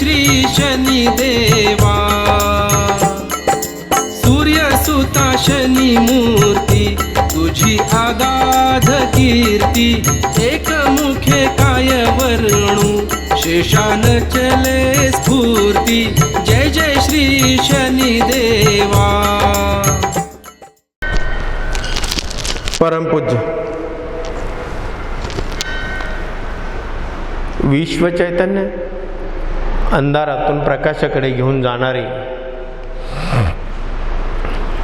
श्री शनी देवा। सूर्यसुता शनी मूर्ती तुझी आगाध कीर्ती एक मुखे काय वर्णू शेषान चले स्फूर्ती जय जय श्री शनी देवा। परमपूज्य विश्व चैतन्य अंधारातून प्रकाशाकडे घेऊन जाणारे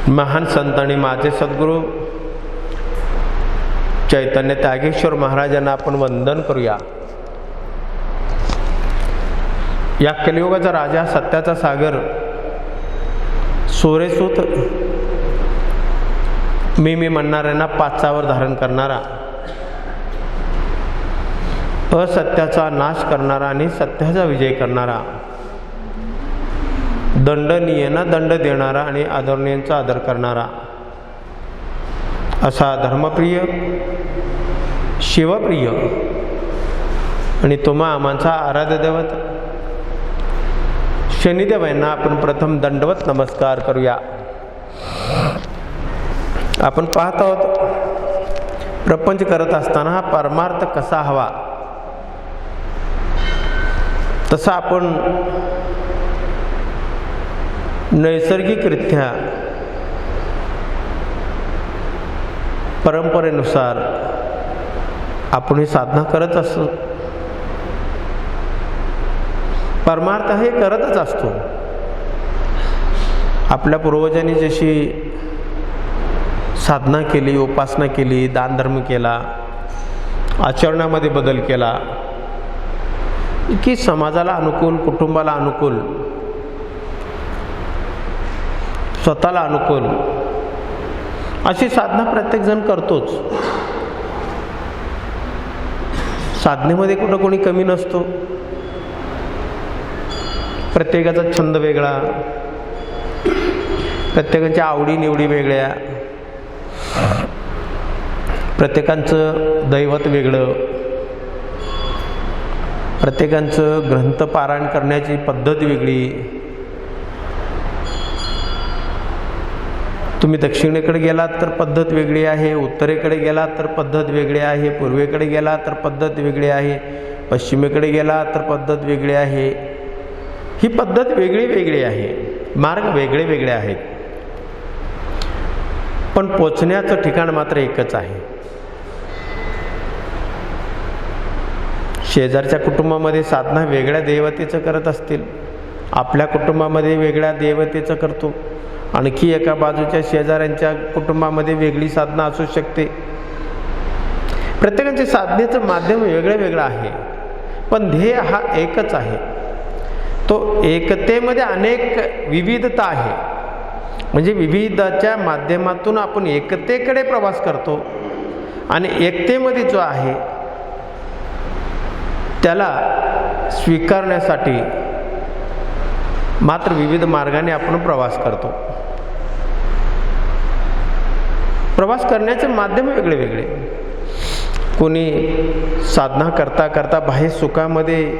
महान संत आणि माझे सद्गुरू चैतन्य त्यागेश्वर महाराजांना आपण वंदन करूया. या कलियुगाचा राजा सत्याचा सागर सोरेसूत मी मी म्हणणाऱ्यांना पाचावर धारण करणारा असत्याचा नाश करणारा आणि सत्याचा विजय करणारा. दंडनीयांना दंड देणारा आणि आदरणीयांचा आदर करणारा. असा धर्मप्रिय शिवप्रिय आणि तुम्हा आम्हाचा आराध्य दैवत शनिदेव यांना आपण प्रथम दंडवत नमस्कार करूया. आपण पाहत आहोत प्रपंच करत असताना हा परमार्थ कसा हवा? तसा आपण नैसर्गिकरित्या परंपरेनुसार आपण ही साधना करत असतो. परमार्थ हे करतच असतो. आपल्या पूर्वजांनी जशी साधना केली उपासना केली दानधर्म केला आचरणामध्ये बदल केला की समाजाला अनुकूल कुटुंबाला अनुकूल स्वतःला अनुकूल अशी साधना प्रत्येकजण करतोच. साधनेमध्ये कुठं कोणी कमी नसतो. प्रत्येकाचा छंद वेगळा प्रत्येकाच्या आवडीनिवडी वेगळ्या प्रत्येकांचं दैवत वेगळं. प्रत्येकांचं ग्रंथ पारायण करण्याची पद्धत वेगळी. तुम्ही दक्षिणेकडे गेलात तर पद्धत वेगळी आहे उत्तरेकडे गेलात तर पद्धत वेगळी आहे पूर्वेकडे गेलात तर पद्धत वेगळी आहे पश्चिमेकडे गेलात तर पद्धत वेगळी आहे. ही पद्धत वेगळी वेगळी आहे मार्ग वेगळे वेगळे आहेत. पण पोचण्याचं ठिकाण मात्र एकच आहे. शेजारच्या कुटुंबामध्ये साधना वेगळ्या देवतेचं करत असतील. आपल्या कुटुंबामध्ये वेगळ्या देवतेचं करतो. आणखी एका बाजूच्या शेजाऱ्यांच्या कुटुंबामध्ये वेगळी साधना असू शकते. प्रत्येकाचे साधनेचं माध्यम वेगळं वेगळं आहे. पण ध्येय हा एकच आहे. तो एकतेमध्ये अनेक विविधता आहे. म्हणजे विविधच्या माध्यमातून आपण एकतेकडे प्रवास करतो. आणि एकतेमध्ये जो आहे त्याला स्वीकारण्यासाठी मात्र विविध मार्गाने आपण प्रवास करतो. प्रवास करण्याचे माध्यम वेगळे वेगळे. कोणी साधना करता करता बाह्य सुखामध्ये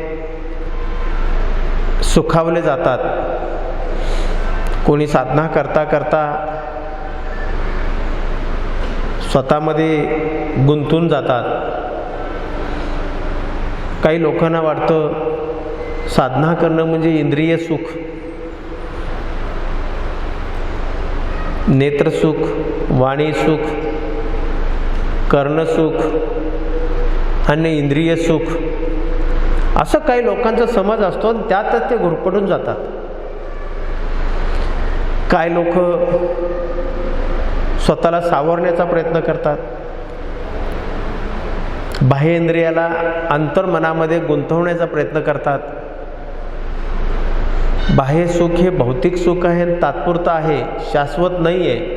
सुखावले जातात. कोणी साधना करता करता स्वतःमध्ये गुंतून जातात. काही लोकांना वाटतं साधना करणं म्हणजे इंद्रिय सुख. नेत्रसुख वाणी सुख कर्णसुख आणि इंद्रिय सुख. असं काही लोकांचा समज असतो आणि त्यातच ते घुरपडून जातात. काय लोक स्वतःला सावरण्याचा प्रयत्न करतात. बाह्य इंद्रियाला अंतर्मनामध्ये गुंतवण्याचा प्रयत्न करतात. बाह्य सुख हे भौतिक सुख आहे आणि तात्पुरतं आहे शाश्वत नाही आहे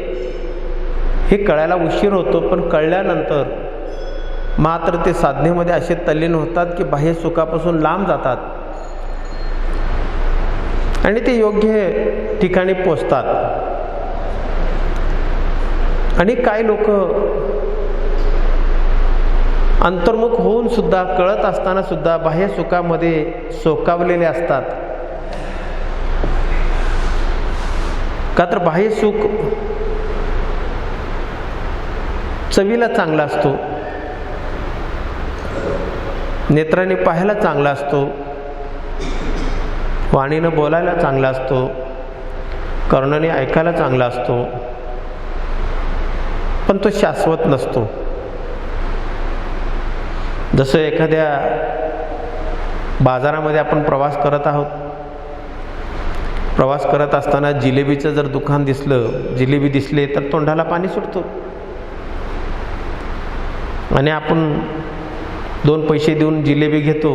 हे कळायला उशीर होतो पण कळल्यानंतर मात्र ते साधनेमध्ये असे तल्लीन होतात की बाह्य सुखापासून लांब जातात. आणि ते योग्य ठिकाणी पोचतात. आणि काही लोक अंतर्मुख होऊन सुद्धा कळत असताना सुद्धा बाह्य सुखामध्ये सोकावलेले असतात. का तर बाह्य सुख चवीला चांगला असतो. नेत्राने पाहायला चांगला असतो. वाणीनं बोलायला चांगला असतो. कर्णाने ऐकायला चांगला असतो. पण तो शाश्वत नसतो. जसं एखाद्या बाजारामध्ये आपण प्रवास करत आहोत प्रवास करत असताना जिलेबीचं जर दुकान दिसलं जिलेबी दिसले तर तोंडाला पाणी सुटतो. आणि आपण दोन पैसे देऊन जिलेबी घेतो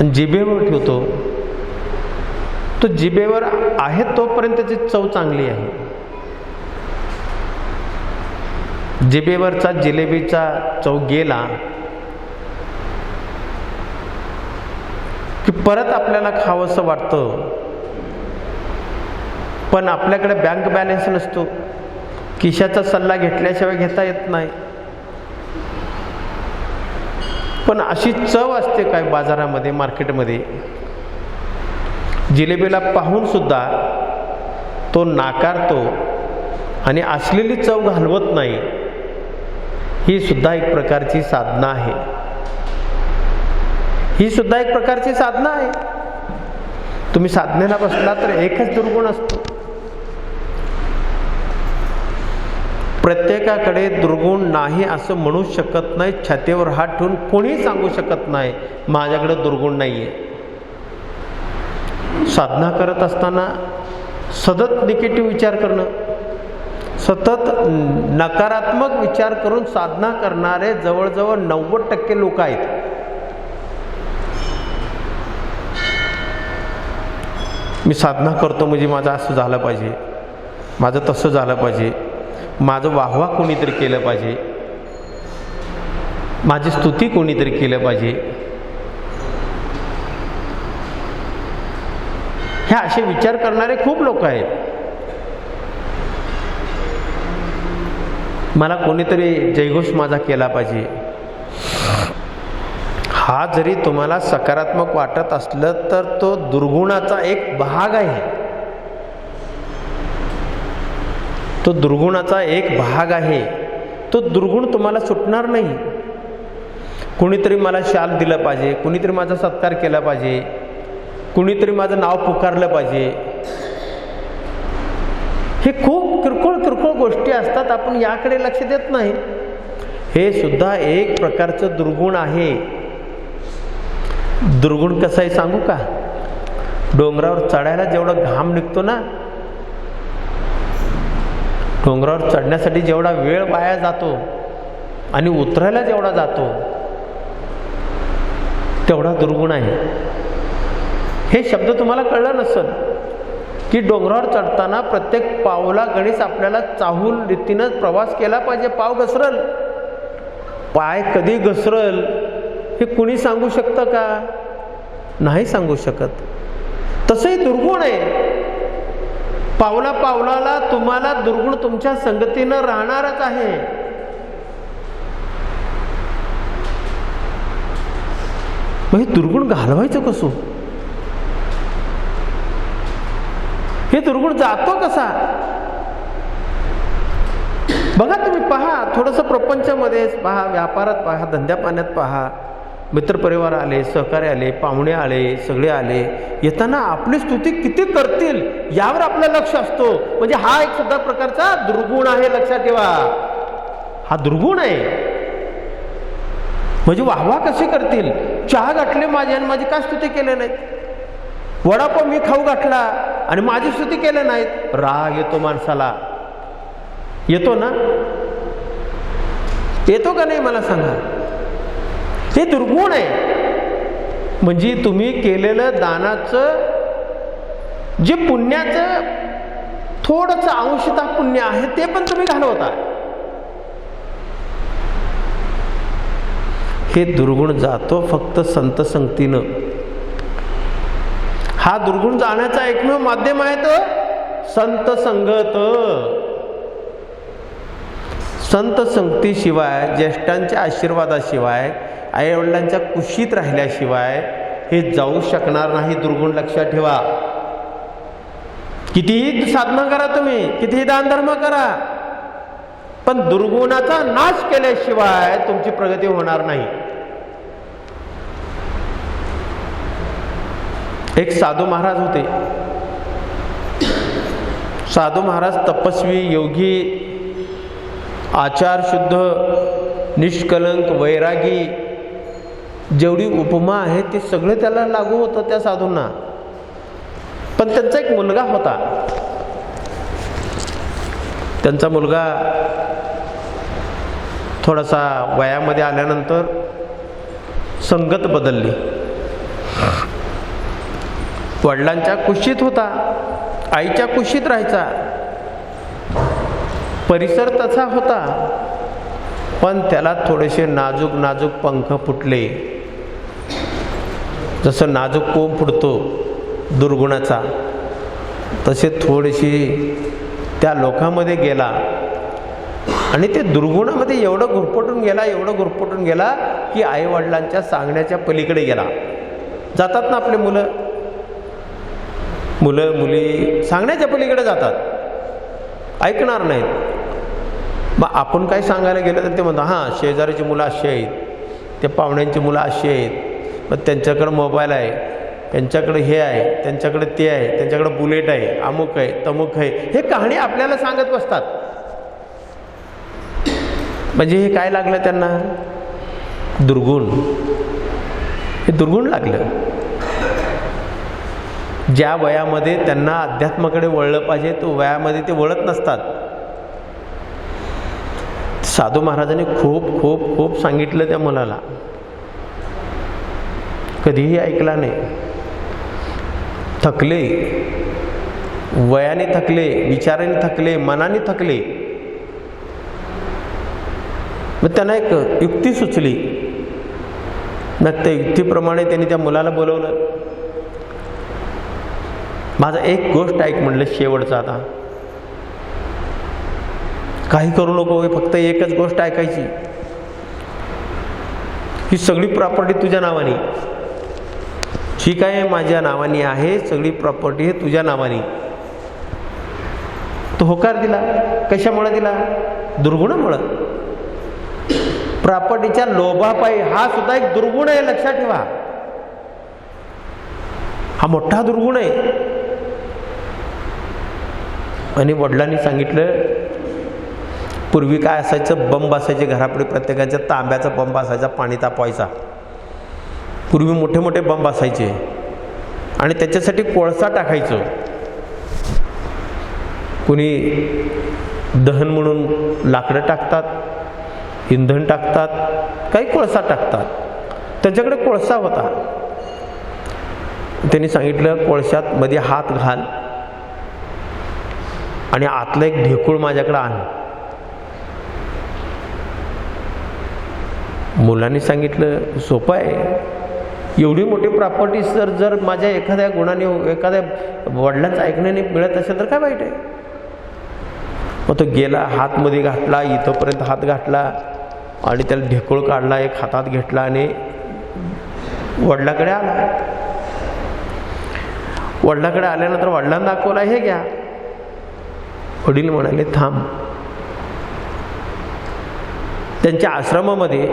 आणि जिभेवर ठेवतो तो जिभेवर आहे तोपर्यंत चव चांगली आहे. जिबेवरचा जिलेबीचा चव गेला की परत आपल्याला खावंसं वाटतं. पण आपल्याकडे बँक बॅलन्स नसतो. किशाचा सल्ला घेतल्याशिवाय घेता येत नाही. पण अशी चव असते काय बाजारामध्ये मार्केटमध्ये? जिलेबीला पाहून सुद्धा तो नाकारतो आणि असलेली चव घालवत नाही. ही सुद्धा एक प्रकारची साधना आहे. ही सुद्धा एक प्रकारची साधना आहे. तुम्ही साधनेला बसला तर एकच दुर्गुण असतो. प्रत्येकाकडे दुर्गुण नाही असं म्हणू शकत नाही छातीवर हात ठेवून कोणी सांगू शकत नाही माझ्याकडे दुर्गुण नाही आहे साधना करत असताना सतत निगेटिव्ह विचार करणं सतत नकारात्मक विचार करून साधना करणारे जवळजवळ नव्वद टक्के लोक आहेत. मी साधना करतो म्हणजे माझं असं झालं पाहिजे. माझं तसं झालं पाहिजे. माझं वाहवा कोणीतरी केलं पाहिजे. माझी स्तुती कोणीतरी केलं पाहिजे. हे असे विचार करणारे खूप लोक आहेत. मला कोणीतरी जयघोष माझा केला पाहिजे. हा जरी तुम्हाला सकारात्मक वाटत असलं तर तो दुर्गुणाचा एक भाग आहे. तो दुर्गुणाचा एक भाग आहे. तो दुर्गुण तुम्हाला सुटणार नाही. कुणीतरी मला शाल दिलं पाहिजे कुणीतरी माझा सत्कार केला पाहिजे कुणीतरी माझं नाव पुकारलं पाहिजे. हे खूप किरकोळ किरकोळ गोष्टी असतात आपण याकडे लक्ष देत नाही. हे सुद्धा एक प्रकारचं दुर्गुण आहे. दुर्गुण कसं आहे सांगू का? डोंगरावर चढायला जेवढा घाम निघतो ना डोंगरावर चढण्यासाठी जेवढा वेळ वाया जातो आणि उतरायला जेवढा जातो तेवढा दुर्गुण आहे. हे शब्द तुम्हाला कळलं नसल की डोंगरावर चढताना प्रत्येक पावला गणेश आपल्याला चाहूल रीतीनं प्रवास केला पाहिजे. पाव घसरल. पाय कधी घसरल हे कुणी सांगू शकतं का? नाही सांगू शकत. तसंही दुर्गुण आहे. पावला पावलाला तुम्हाला दुर्गुण तुमच्या संगतीनं राहणारच आहे. हे दुर्गुण घालवायचं कसं? दुर्गुण जातो कसा? बघा तुम्ही पहा थोडंसं प्रपंचामध्ये पहा व्यापारात पहा धंद्या पाण्यात पहा. मित्रपरिवार आले सहकारी आले पाहुणे आले सगळे आले. येताना आपली स्तुती किती करतील यावर आपलं लक्ष असतो. म्हणजे हा एक सुद्धा प्रकारचा दुर्गुण आहे लक्षात ठेवा. हा दुर्गुण आहे. म्हणजे वाहवा कसे करतील? चहा गाठले माझे आणि माझी का स्तुती केले नाहीत? वडापाव मी खाऊ घातला आणि माझी स्तुती केलं नाहीत. राग येतो माणसाला. येतो ना? येतो का नाही मला सांगा? हे दुर्गुण आहे. म्हणजे तुम्ही केलेलं दानाचं जे पुण्याचं थोडंसं अंशता पुण्य आहे ते पण तुम्ही घालवता. हे दुर्गुण जातो फक्त संत संगतीनं. हा दुर्गुण जाण्याचा एकमेव माध्यम आहे तो संत संगत. संत संगतीशिवाय ज्येष्ठांच्या आशीर्वादाशिवाय आईवडिलांच्या कुशीत राहिल्याशिवाय हे जाऊ शकणार नाही. दुर्गुण लक्षात ठेवा. कितीही साधना करा तुम्ही कितीही दानधर्म करा पण दुर्गुणाचा नाश केल्याशिवाय तुमची प्रगती होणार नाही. एक साधू महाराज होते. साधू महाराज तपस्वी योगी आचार शुद्ध निष्कलंक वैरागी जेवढी उपमा आहे ते सगळे त्याला लागू होतं त्या साधूंना. पण त्यांचा एक मुलगा होता. त्यांचा मुलगा थोडासा वयामध्ये आल्यानंतर संगत बदलली. वडिलांच्या कुशीत होता आईच्या कुशीत राहायचा. परिसर तसा होता पण त्याला थोडेसे नाजूक नाजूक पंख फुटले. जसं नाजूक कोंब फुटतो दुर्गुणाचा तसे थोडेशी त्या लोकांमध्ये गेला. आणि ते दुर्गुणामध्ये एवढं घुरपटून गेला एवढं घुरपटून गेला की आईवडिलांच्या सांगण्याच्या पलीकडे गेला. जातात ना आपले मुलं? मुलं मुली सांगण्याच्या पलीकडे जातात. ऐकणार नाहीत. मग आपण काय सांगायला गेलं तर ते म्हणतात हां शेजारीची मुलं अशी आहेत. ते पाहुण्यांची मुलं अशी आहेत. मग त्यांच्याकडं मोबाईल आहे. त्यांच्याकडे हे आहे. त्यांच्याकडे ते आहे. त्यांच्याकडे बुलेट आहे. अमुक आहे तमुक आहे. हे कहाणी आपल्याला सांगत बसतात. म्हणजे हे काय लागलं त्यांना? दुर्गुण. हे दुर्गुण लागलं. ज्या वयामध्ये त्यांना अध्यात्माकडे वळलं पाहिजे तो वयामध्ये ते वळत नसतात. साधू महाराजांनी खूप खूप खूप सांगितलं त्या मुलाला. कधीही ऐकला नाही. थकले. वयाने थकले विचाराने थकले मनाने थकले. मग त्यांना एक युक्ती सुचली. मग त्या युक्तीप्रमाणे त्यांनी त्या मुलाला बोलवलं. माझा एक गोष्ट ऐक म्हणलं शेवटचं आता. काही करू नको हे फक्त एकच गोष्ट ऐकायची. ही सगळी प्रॉपर्टी तुझ्या नावाने. जी काय माझ्या नावाने आहे सगळी प्रॉपर्टी हे तुझ्या नावाने. तो होकार दिला. कशामुळे दिला? दुर्गुणामुळं. प्रॉपर्टीच्या लोभापायी हा सुद्धा एक दुर्गुण आहे लक्षात ठेवा. हा मोठा दुर्गुण आहे. आणि वडिलांनी सांगितलं पूर्वी काय असायचं? बंब असायचे घरापुढे प्रत्येकाच्या तांब्याचा बंब असायचा पाणी तापवायचा. पूर्वी मोठे मोठे बंब असायचे. आणि त्याच्यासाठी कोळसा टाकायचं. कुणी दहन म्हणून लाकडं टाकतात इंधन टाकतात काही कोळसा टाकतात. त्यांच्याकडे कोळसा होता. त्यांनी सांगितलं कोळशात मध्ये हात घाल आणि आतलं एक ढेकूळ माझ्याकडे आण. मुलांनी सांगितलं सोपं आहे. एवढी मोठी प्रॉपर्टी जर जर माझ्या एखाद्या गुणाने एखाद्या वडिलांचं ऐकण्याने मिळत असेल तर काय वाईट आहे? मग तो गेला हातमध्ये घातला इथंपर्यंत हात घातला आणि त्याला ढेकूळ काढला एक हातात घेतला आणि वडिलाकडे आला. वडिलाकडे आल्यानंतर वडिलांना दाखवला हे घ्या. वडील म्हणाले थांब. त्यांच्या आश्रमामध्ये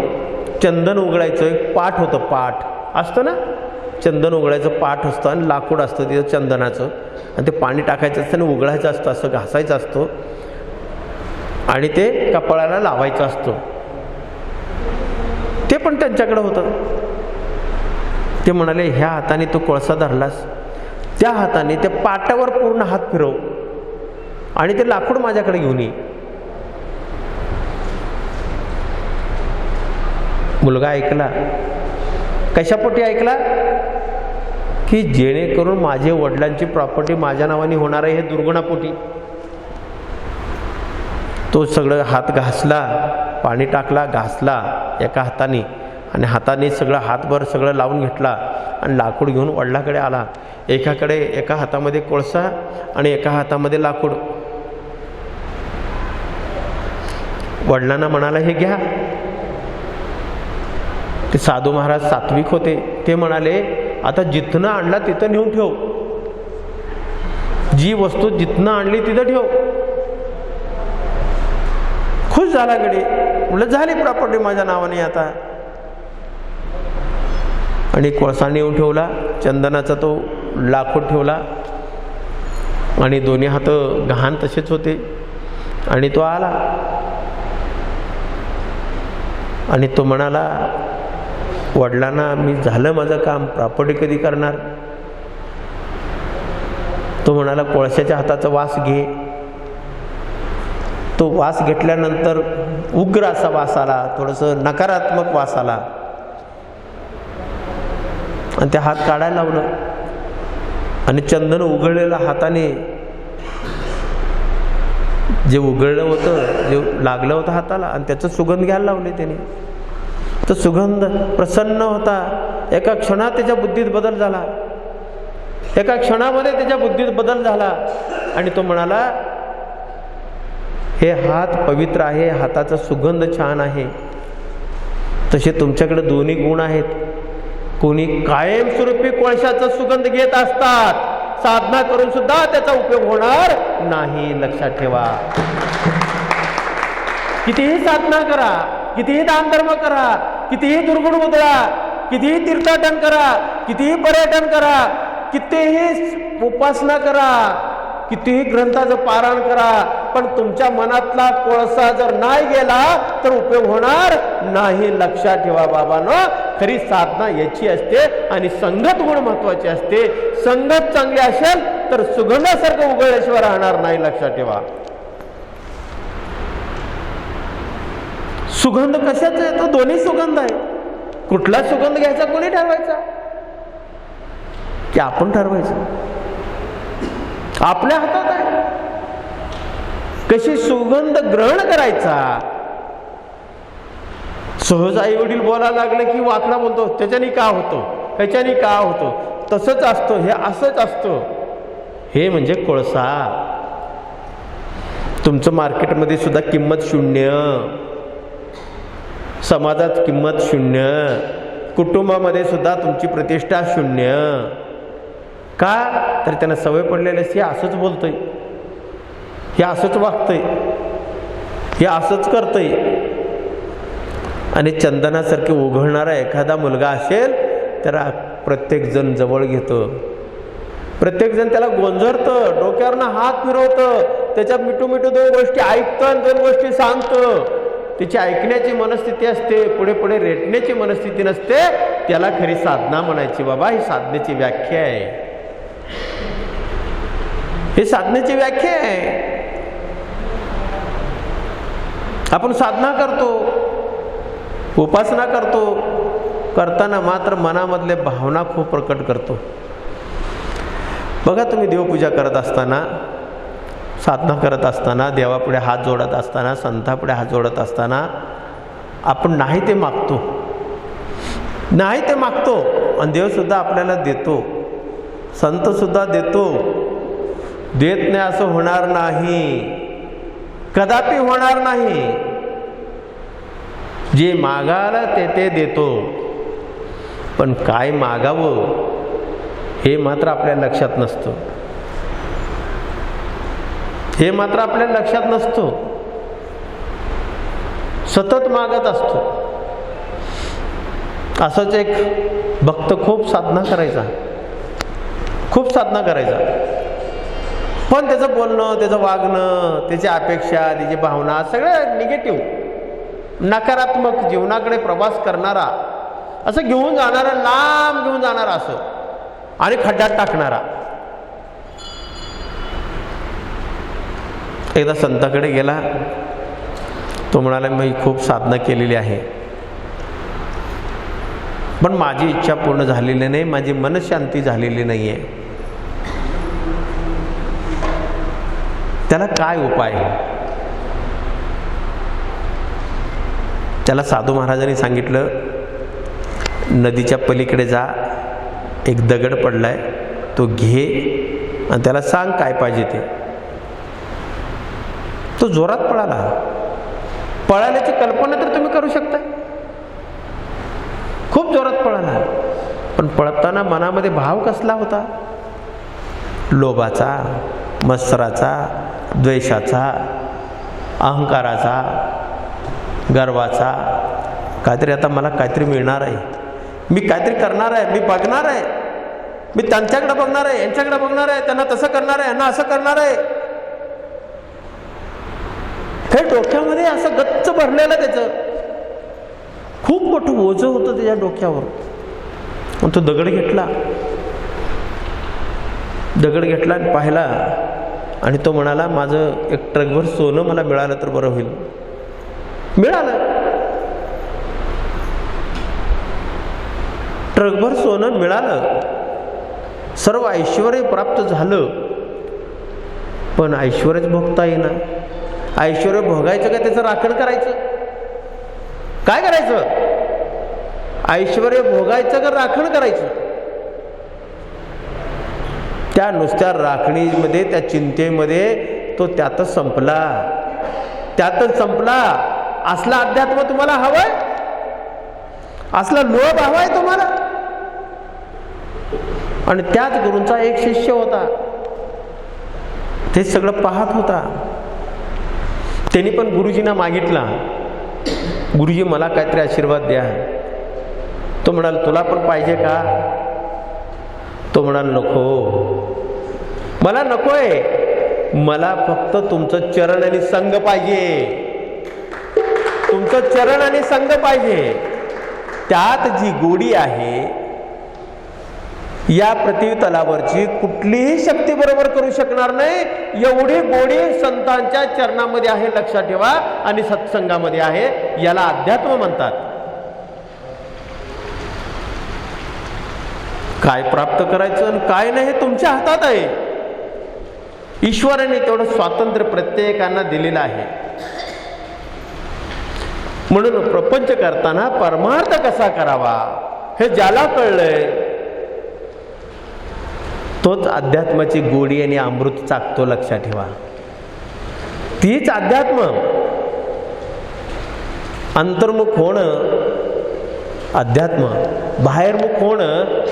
चंदन उघडायचं एक पाठ होतं पाठ. असतं ना? चंदन उघडायचं पाठ असतं आणि लाकूड असतं तिथं चंदनाचं. आणि ते पाणी टाकायचं असतं आणि उघडायचं असतं असं घासायचं असतं. आणि ते कपाळाला लावायचं असतं. ते पण त्यांच्याकडं होतं. ते म्हणाले ह्या हाताने तो कोळसा धरलास. त्या हाताने त्या पाटावर पूर्ण हात फिरव. आणि ते लाकूड माझ्याकडे घेऊन ये. मुलगा ऐकला. कशापोटी ऐकला? की जेणेकरून माझे वडिलांची प्रॉपर्टी माझ्या नावाने होणार आहे हे दुर्गुणापोटी. तो सगळं हात घासला पाणी टाकला घासला एका हाताने आणि हाताने सगळं हातभर सगळं लावून घेतला आणि लाकूड घेऊन वडिलाकडे आला. एकाकडे एका हातामध्ये कोळसा आणि एका हातामध्ये लाकूड. वडिलांना म्हणाला हे घ्या. ते साधू महाराज सात्विक होते. ते म्हणाले आता जिथनं आणला तिथं नेऊन ठेव. जी वस्तू जिथनं आणली तिथं ठेव. खुश झाला गडी. म्हटलं झाली प्रॉपर्टी माझ्या नावाने आता. आणि कोळसा नेऊन ठेवला. चंदनाचा तो लाकूड ठेवला. आणि दोन्ही हात गहाण तसेच होते. आणि तो आला. आणि तो म्हणाला वडिलांना मी झालं माझं काम प्रॉपर्टी कधी करणार? तो म्हणाला कोळशाच्या हाताचा वास घे. तो वास घेतल्यानंतर उग्र असा वास आला थोडंसं नकारात्मक वास आला. आणि ते हात काढायला लावलं. आणि चंदन उघडलेलं हाताने जे उघडलं होतं जे लागलं होतं हाताला आणि त्याचं सुगंध घ्यायला लावले त्याने. तो सुगंध प्रसन्न होता. एका क्षणात त्याच्या बुद्धीत बदल झाला. एका क्षणामध्ये त्याच्या बुद्धीत बदल झाला. आणि तो म्हणाला हे हात पवित्र आहे हाताचा सुगंध छान आहे. तसे तुमच्याकडे दोन्ही गुण आहेत. कोणी कायमस्वरूपी कोळशाचा सुगंध घेत असतात. साधना करून सुद्धा त्याचा उपयोग होणार नाही. लक्षात ठेवा. कितीही साधना करा कितीही दानधर्म करा कितीही दुर्गुण उधळा कितीही तीर्थाटन करा कितीही पर्यटन करा कितीही उपासना करा कितीही ग्रंथाचं पारायण करा पण तुमच्या मनातला कोळसा जर नाही गेला तर उपयोग होणार नाही. लक्षात ठेवा बाबांनो. खरी साधना याची असते आणि संगत गुण महत्वाची असते. संगत चांगली असेल तर सुगंधासारखं उघडल्याशिवाय राहणार नाही लक्षात ठेवा. सुगंध कशाचा येतो दोन्ही सुगंध आहे. कुठला सुगंध घ्यायचा कोणी ठरवायचा? की आपण ठरवायचं. आपल्या हातात आहे. कशी सुगंध ग्रहण करायचा सहज आई वडील बोलायला लागलं की वाचना बोलतो त्याच्याने का होतो? त्याच्याने का होतो? तसंच असतं हे असंच असतं. हे म्हणजे कोळसा. तुमचं मार्केटमध्ये सुद्धा किंमत शून्य. समाजात किंमत शून्य. कुटुंबामध्ये सुद्धा तुमची प्रतिष्ठा शून्य. का? तर त्यांना सवय पडलेली असते हे असंच बोलतंय. हे असंच वागतंय. हे असंच करतंय. आणि चंदनासारखे उघडणारा एखादा मुलगा असेल तर प्रत्येकजण जवळ घेतो. प्रत्येकजण त्याला गोंजरतं डोक्यावरनं हात फिरवतं त्याच्या मिठू मिठू दोन गोष्टी ऐकतं आणि दोन गोष्टी सांगतं. त्याची ऐकण्याची मनस्थिती असते पुढे पुढे रेटण्याची मनस्थिती नसते. त्याला खरी साधना म्हणायची बाबा ही साधनेची व्याख्या आहे. ही साधनेची व्याख्या आहे. आपण साधना करतो. उपासना करतो करताना मात्र मनामधले भावना खूप प्रकट करतो. बघा तुम्ही देवपूजा करत असताना साधना करत असताना देवापुढे हात जोडत असताना संतापुढे हात जोडत असताना आपण नाही ते मागतो. नाही ते मागतो आणि देवसुद्धा आपल्याला देतो. संतसुद्धा देतो. देत नाही असं होणार नाही. कदापि होणार नाही. जे मागाला ते ते देतो. पण काय मागावं हे मात्र आपल्या लक्षात नसतं. हे मात्र आपल्या लक्षात नसतं. सतत मागत असतो. असंच एक भक्त खूप साधना करायचा. खूप साधना करायचा. पण त्याचं बोलणं त्याचं वागणं त्याची अपेक्षा त्याची भावना सगळं निगेटिव्ह नकारात्मक जीवनाकडे प्रवास करणारा असं घेऊन जाणारा लांब घेऊन जाणारा असं. आणि खड्ड्यात टाकणारा. एकदा संताकडे गेला तो म्हणाला मी खूप साधना केलेली आहे. पण माझी इच्छा पूर्ण झालेली नाही माझी मनशांती झालेली नाही आहे त्याला काय उपाय? त्याला साधू महाराजांनी सांगितलं नदीच्या पलीकडे जा एक दगड पडलाय तो घे आणि त्याला सांग काय पाहिजे ते. तो जोरात पळाला. पळाल्याची कल्पना तर तुम्ही करू शकता. खूप जोरात पळाला. पण पळताना मनामध्ये भाव कसला होता? लोभाचा मत्सराचा द्वेषाचा अहंकाराचा गर्वाचा. काहीतरी आता मला काहीतरी मिळणार आहे. मी काहीतरी करणार आहे मी बघणार आहे. मी त्यांच्याकडे बघणार आहे यांच्याकडे बघणार आहे त्यांना तसं करणार आहे यांना असं करणार आहे. हे डोक्यामध्ये असं गच्च भरलेलं त्याचं. खूप मोठं ओझं होतं त्याच्या डोक्यावर. मग तो दगड घेतला. दगड घेतला आणि पाहिला. आणि तो म्हणाला माझं एक ट्रकभर सोनं मला मिळालं तर बरं होईल. मिळालं. ट्रकभर सोनं मिळालं. सर्व ऐश्वर प्राप्त झालं. पण ऐश्वर्यच भोगता येईना. ऐश्वर भोगायचं का त्याचं राखण करायचं? काय करायचं? ऐश्वर भोगायचं का राखण करायचं? त्या नुसत्या राखणीमध्ये त्या चिंतेमध्ये तो त्यातच संपला. त्यातच संपला. असला अध्यात्म तुम्हाला हवंय? असला लोभ हवाय तुम्हाला? आणि त्याच गुरूंचा एक शिष्य होता. ते सगळं पाहत होता. त्यांनी पण गुरुजींना मागितला. गुरुजी मला काहीतरी आशीर्वाद द्या. तो म्हणाल तुला पण पाहिजे का? तो म्हणाल नको. मला नकोय. मला फक्त तुमचं चरण आणि संघ पाहिजे. तुमचं चरण आणि संघ पाहिजे. त्यात जी गोडी आहे या पृथ्वीतलावरची कुठलीही शक्ती बरोबर करू शकणार नाही. एवढी गोडी संतांच्या चरणामध्ये आहे लक्षात ठेवा आणि सत्संगामध्ये आहे याला अध्यात्म म्हणतात. काय प्राप्त करायचं आणि काय नाही हे तुमच्या हातात आहे. ईश्वराने तेवढं स्वातंत्र्य प्रत्येकांना दिलेलं आहे. म्हणून प्रपंच करताना परमार्थ कसा करावा? हे ज्याला कळलंय तोच अध्यात्माची गोडी आणि अमृत चाकतो लक्षात ठेवा. तीच अध्यात्म अंतर्मुख होणं अध्यात्म बाहेरमुख होणं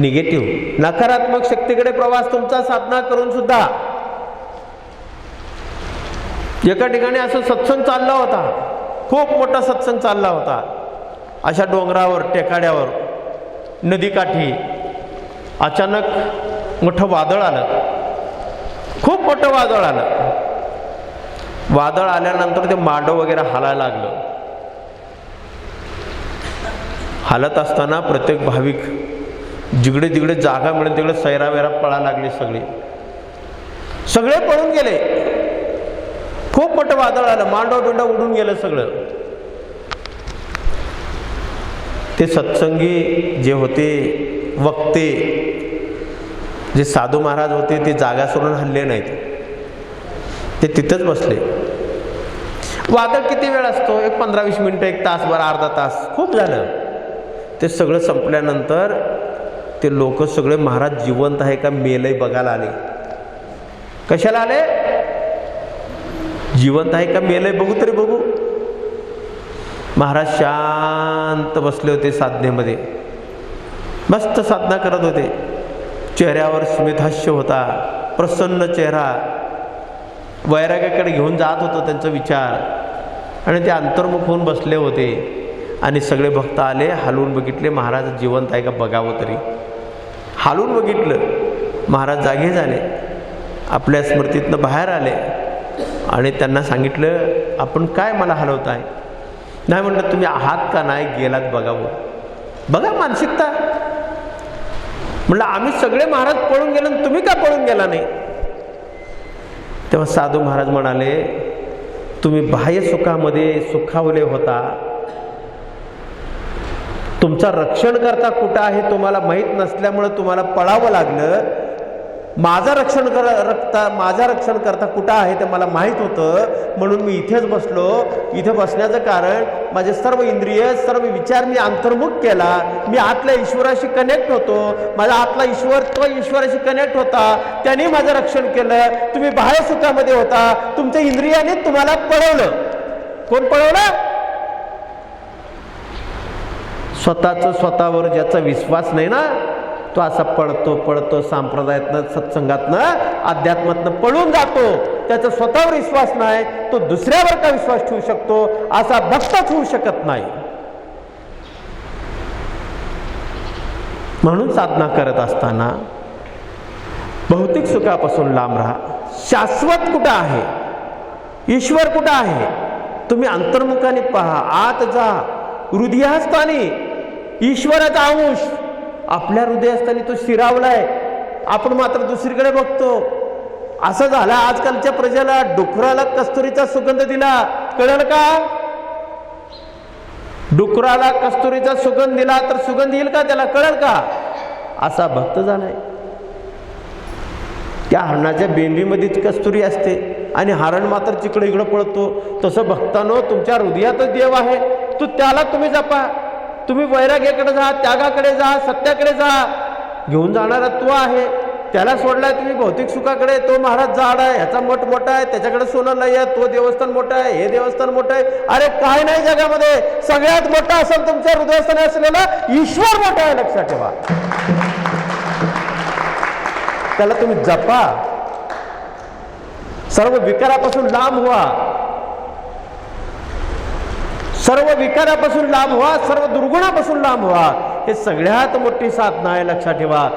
निगेटिव्ह. नकारात्मक शक्तीकडे प्रवास तुमचा साधना करून सुद्धा. एका ठिकाणी असं सत्संग चालला होता. खूप मोठा सत्संग चालला होता. अशा डोंगरावर टेकाड्यावर नदीकाठी अचानक मोठं वादळ आलं. खूप मोठं वादळ आलं. वादळ आल्यानंतर ते मांडव वगैरे हालायला लागलं. हालत असताना प्रत्येक भाविक जिकडे तिकडे जागा मिळेल तिकडे सैरावेरा पळा लागले सगळे. सगळे पळून गेले. खूप मोठं वादळ आलं मांडव बिंडव उडून गेलं सगळं. ते सत्संगी जे होते वक्ते जे साधू महाराज होते ते जागा सोडून हल्ले नाहीत. ते तिथंच बसले. वादळ किती वेळ असतो? एक पंधरा वीस मिनटं एक तासभर अर्धा तास. खूप झालं. ते सगळं संपल्यानंतर ते लोक सगळे महाराज जिवंत आहे का? मेलय बघायला आले. कशाला आले? जिवंत आहे का मेलंय बघू तरी बघू. महाराज शांत बसले होते साधनेमध्ये. मस्त साधना करत होते. चेहऱ्यावर स्मितहास्य होता. प्रसन्न चेहरा. वैराग्याकडे घेऊन जात होतं त्यांचा विचार. आणि ते अंतर्मुख होऊन बसले होते. आणि सगळे भक्त आले हालून बघितले महाराज जिवंत आहे का बघावं तरी. हालून बघितलं. महाराज जागे झाले. आपल्या स्मृतीतनं बाहेर आले. आणि त्यांना सांगितलं आपण काय मला हलवताय? नाही म्हटलं तुम्ही आहात का नाही गेलात बघावं बघा मानसिकता. म्हटलं आम्ही सगळे महाराज पळून गेलो आणि तुम्ही का पळून गेला नाही? तेव्हा साधू महाराज म्हणाले तुम्ही बाह्य सुखामध्ये सुखावले होता. तुमचा रक्षण करता कुठं आहे तुम्हाला माहीत नसल्यामुळं तुम्हाला पळावं लागलं. माझा रक्षण कर रक्ता माझा रक्षण करता कुठं आहे ते मला माहीत होतं. म्हणून मी इथेच बसलो. इथे बसण्याचं कारण माझे सर्व इंद्रिय सर्व विचार मी अंतर्मुख केला. मी आतल्या ईश्वराशी कनेक्ट होतो. माझा आतला ईश्वर तो ईश्वराशी कनेक्ट होता. त्यांनी माझं रक्षण केलं. तुम्ही बाह्य सुखामध्ये होता. तुमच्या इंद्रियाने तुम्हाला पळवलं. कोण पळवलं? स्वतःच स्वतःवर ज्याचा विश्वास नाही ना? तो असा पळतो पळतो संप्रदायातनं सत्संगातनं अध्यात्मातनं पळून जातो. त्याचा स्वतःवर विश्वास नाही तो दुसऱ्यावर का विश्वास ठेवू शकतो? असा भक्तच होऊ शकत नाही. म्हणून साधना करत असताना भौतिक सुखापासून लांब राहा. शाश्वत कुठं आहे? ईश्वर कुठं आहे? तुम्ही अंतर्मुखाने पहा. आत जा. हृदयस्थानी ईश्वराचा अंश. आपल्या हृदयस्थानी तो शिरावलाय. आपण मात्र दुसरीकडे बघतो. असं झालं आजकालच्या प्रजेला डुकराला कस्तुरीचा सुगंध दिला. कळलं का? डुकराला कस्तुरीचा सुगंध दिला तर सुगंध येईल का त्याला? कळेल का? असा भक्त झालाय. त्या हरणाच्या बेंबीमध्येच कस्तुरी असते आणि हरण मात्र तिकडे इकडं पळतो. तसं भक्तानो तुमच्या हृदयातच देव आहे. तू त्याला तुम्ही जपा. तुम्ही वैराग्याकडे जा त्यागाकडे जा सत्याकडे जा. घेऊन जाणारा तो आहे. त्याला सोडलाय तुम्ही भौतिक सुखाकडे. तो महाराज जाड आहे ह्याचा मठ मोठा आहे त्याच्याकडे सोनं लय आहे तो देवस्थान मोठं आहे हे देवस्थान मोठं आहे. अरे काय नाही जगामध्ये. सगळ्यात मोठा असेल तुमच्या हृदयस्थानी असलेला ईश्वर मोठा आहे लक्षात ठेवा. त्याला तुम्ही जपा. सर्व विकारापासून लांब व्हा. सर्व विकारापासून लांब व्हा सर्व दुर्गुणापासून लांब व्हा. हे सगळ्यात मोठी साधना आहे लक्षात ठेवा.